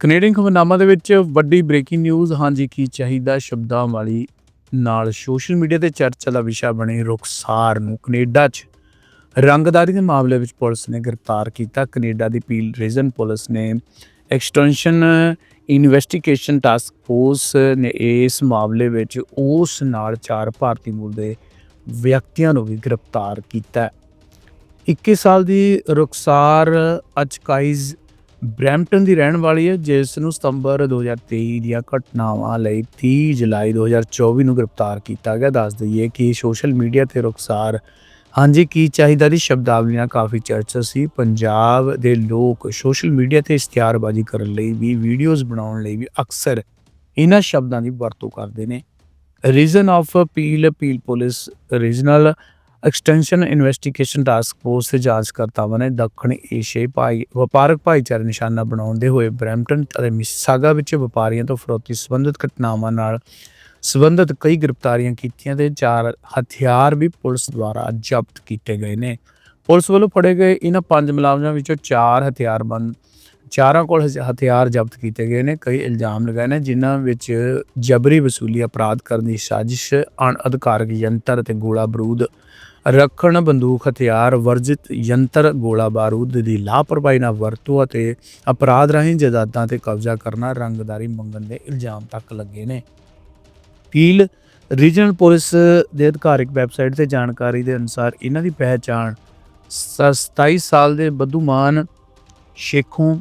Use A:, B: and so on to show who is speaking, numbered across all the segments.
A: Canadian ਖਬਰਨਾਮਾ ਦੇ ਵਿੱਚ ਵੱਡੀ ਬ੍ਰੇਕਿੰਗ ਨਿਊਜ਼ ਹਾਂਜੀ, ਕੀ ਚਾਹੀਦਾ ਸ਼ਬਦਾਂ ਵਾਲੀ ਨਾਲ ਸੋਸ਼ਲ ਮੀਡੀਆ ਤੇ ਚਰਚਾ ਦਾ ਵਿਸ਼ਾ ਬਣੇ ਰੁਖਸਾਰ ਨੂੰ ਕੈਨੇਡਾ 'ਚ ਰੰਗਦਾਰੀ ਦੇ ਮਾਮਲੇ ਵਿੱਚ ਪੁਲਿਸ ਨੇ ਗ੍ਰਿਫਤਾਰ ਕੀਤਾ ਕੈਨੇਡਾ ਦੀ ਪੀਲ ਰੀਜਨ ਪੁਲਿਸ ਨੇ ਐਕਸਟੈਂਸ਼ਨ ਇਨਵੈਸਟੀਗੇਸ਼ਨ ਟਾਸਕ ਫੋਰਸ ਨੇ ਇਸ ਮਾਮਲੇ ਵਿੱਚ ਉਸ ਨਾਲ ਚਾਰ ਭਾਰਤੀ ਮੂਲ ਦੇ ਵਿਅਕਤੀਆਂ ਨੂੰ ਵੀ ਗ੍ਰਿਫਤਾਰ ਕੀਤਾ ਹੈ। 21 ਸਾਲ ਦੀ ਰੁਖਸਾਰ ਅਚਕਾਈਜ਼ ਬ੍ਰੈਂਪਟਨ ਦੀ ਰਹਿਣ ਵਾਲੀ ਹੈ, ਜਿਸ ਨੂੰ ਸਤੰਬਰ 2023 ਦੀਆਂ ਘਟਨਾਵਾਂ ਲਈ 30 ਜੁਲਾਈ 2024 ਨੂੰ ਗ੍ਰਿਫਤਾਰ ਕੀਤਾ ਗਿਆ। ਦੱਸ ਦਈਏ ਕਿ ਸੋਸ਼ਲ ਮੀਡੀਆ ਤੇ ਰੁਖਸਾਰ, ਹਾਂਜੀ, ਕੀ ਚਾਹੀਦਾ ਦੀ ਸ਼ਬਦਾਵਲੀ ਨਾਲ ਕਾਫੀ ਚਰਚਾ ਸੀ। ਪੰਜਾਬ ਦੇ ਲੋਕ ਸੋਸ਼ਲ ਮੀਡੀਆ ਤੇ ਇਸ਼ਤਿਹਾਰਬਾਜ਼ੀ ਕਰਨ ਲਈ ਵੀ, ਵੀਡੀਓਜ਼ ਬਣਾਉਣ ਲਈ ਵੀ ਅਕਸਰ ਇਹਨਾਂ ਸ਼ਬਦਾਂ ਦੀ ਵਰਤੋਂ ਕਰਦੇ ਨੇ। Reason of appeal appeal police regional extension investigation task force ਦੇ ਜਾਂਚਕਰਤਾਵਾਂ ਨੇ ਦੱਖਣ ਏਸ਼ੀਆਈ ਭਾਈ, ਵਪਾਰਕ ਭਾਈਚਾਰੇ ਨਿਸ਼ਾਨਾ ਬਣਾਉਂਦੇ ਹੋਏ ਬ੍ਰੈਂਪਟਨ ਅਤੇ ਮਿਸਿਸਾਗਾ ਵਿੱਚ ਵਪਾਰੀਆਂ ਤੋਂ ਫਰੋਤੀ ਸੰਬੰਧਿਤ ਘਟਨਾਵਾਂ ਨਾਲ ਸੰਬੰਧਿਤ ਕਈ ਗ੍ਰਿਫਤਾਰੀਆਂ ਕੀਤੀਆਂ ਤੇ ਚਾਰ ਹਥਿਆਰ ਵੀ ਪੁਲਿਸ ਦੁਆਰਾ ਜ਼ਬਤ ਕੀਤੇ ਗਏ ਨੇ। ਪੁਲਿਸ ਵੱਲੋਂ ਫੜੇ ਗਏ ਇਹਨਾਂ ਪੰਜ ਮੁਲਾਜ਼ਮਾਂ ਵਿੱਚੋਂ ਚਾਰ ਹਥਿਆਰਬੰਦ ਚਾਰਾਂ ਕੋਲ ਹਥਿਆਰ ਜ਼ਬਤ ਕੀਤੇ ਗਏ ਨੇ। ਕਈ ਇਲਜ਼ਾਮ ਲਗਾਏ ਨੇ ਜਿਨ੍ਹਾਂ ਵਿੱਚ ਜਬਰੀ ਵਸੂਲੀ ਅਪਰਾਧ ਕਰਨ ਦੀ ਸਾਜ਼ਿਸ਼, ਅਣਅਧਿਕਾਰਕ ਯੰਤਰ ਅਤੇ ਗੋਲਾ ਬਰੂਦ ਰੱਖਣ ਬੰਦੂਕ ਹਥਿਆਰ, ਵਰਜਿਤ ਯੰਤਰ, ਗੋਲਾ ਬਾਰੂਦ ਦੀ ਲਾਪਰਵਾਹੀ ਨਾਲ ਵਰਤੋਂ ਅਤੇ ਅਪਰਾਧ ਰਾਹੀਂ ਜਾਇਦਾਦਾਂ ਤੇ ਕਬਜ਼ਾ ਕਰਨਾ ਰੰਗਦਾਰੀ ਮੰਗਣ ਦੇ ਇਲਜ਼ਾਮ ਤੱਕ ਲੱਗੇ ਨੇ। ਪੀਲ ਰੀਜਨਲ ਪੁਲਿਸ ਦੇ ਅਧਿਕਾਰਿਕ ਵੈਬਸਾਈਟ ਤੇ ਜਾਣਕਾਰੀ ਦੇ ਅਨੁਸਾਰ ਇਹਨਾਂ ਦੀ ਪਹਿਚਾਣ ਸ- 27 ਸਾਲ ਦੇ ਬਦੂਮਾਨ ਸ਼ੇਖੋਂ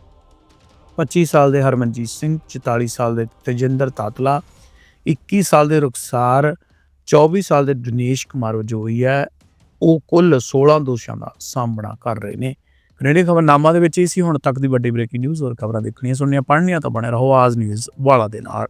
A: 25 ਸਾਲ ਦੇ ਹਰਮਨਜੀਤ ਸਿੰਘ 44 ਸਾਲ ਦੇ ਤਜਿੰਦਰ ਤਾਤਲਾ 21 ਸਾਲ ਦੇ ਰੁਖਸਾਰ 24 ਸਾਲ ਦੇ ਦਿਨੇਸ਼ ਕੁਮਾਰ ਵਜੋਂ ਹੋਈ ਹੈ। ਉਹ ਕੁੱਲ 16 ਦੋਸ਼ਾਂ ਦਾ ਸਾਹਮਣਾ ਕਰ ਰਹੇ ਨੇ। ਕੈਨੇਡੀ ਖਬਰਨਾਮਾ ਦੇ ਵਿੱਚ ਇਹ ਸੀ, ਹੁਣ ਤੱਕ ਦੀ ਵੱਡੀ ਬ੍ਰੇਕਿੰਗ ਨਿਊਜ਼ ਹੋਰ ਖਬਰਾਂ ਦੇਖਣੀਆਂ ਸੁਣਨੀਆਂ, ਪੜ੍ਹਨੀਆਂ ਤਾਂ ਬਣੇ ਰਹੋ ਆਜ਼ ਨਿਊਜ਼ ਵਾਲਾ ਦੇ ਨਾਲ।